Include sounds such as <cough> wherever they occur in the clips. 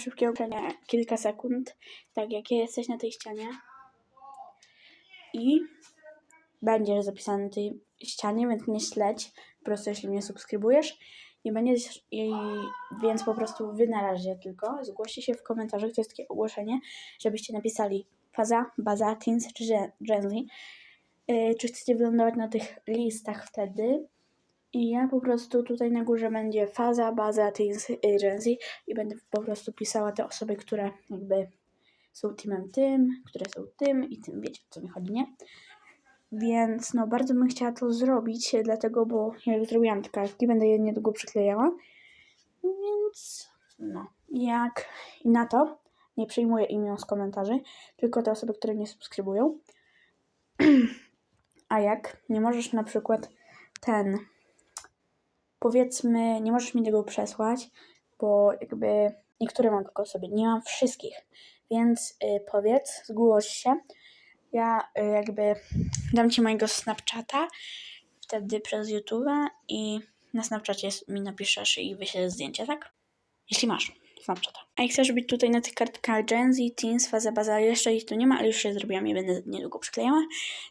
szybkie ogłoszenie, kilka sekund, tak jak jesteś na tej ścianie. I będziesz zapisany na tej ścianie, więc nie śledź, po prostu jeśli mnie subskrybujesz. Nie będziesz, i, więc po prostu wy na razie tylko zgłoście się w komentarzach, to jest takie ogłoszenie, żebyście napisali faza, baza, teens czy Gen Z. Yy, czy chcecie wylądować na tych listach wtedy? I ja po prostu tutaj na górze będzie faza, baza, teens, y, Gen Z i będę po prostu pisała te osoby, które jakby są teamem tym, które są tym i tym, wiecie o co mi chodzi, nie? Więc no bardzo bym chciała to zrobić, e, dlatego, bo ja już zrobiłam te kartki, będę je niedługo przyklejała. Więc no, jak i na to nie przyjmuję imion z komentarzy, tylko te osoby, które mnie subskrybują. <clears throat> A jak nie możesz na przykład ten, powiedzmy, nie możesz mi tego przesłać, bo jakby niektóre mam tylko sobie, nie mam wszystkich. Więc y, powiedz, zgłoś się. Ja y, jakby dam ci mojego Snapchata wtedy przez YouTube'a i na Snapchacie mi napiszesz i wyślesz zdjęcie, tak? Jeśli masz Snapchata. A jak chcesz być tutaj na tych kartkach Gen Z, Teens, Faza Baza, jeszcze ich tu nie ma, ale już je zrobiłam i będę niedługo przyklejała.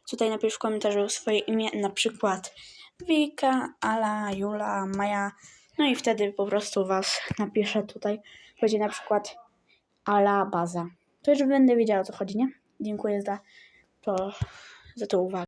Tutaj napisz w komentarzu swoje imię, na przykład Wika, Ala, Jula, Maja. No i wtedy po prostu was napiszę tutaj. Będzie na przykład Ala Baza. To już będę wiedziała o co chodzi, nie? Dziękuję za to, za tą uwagę.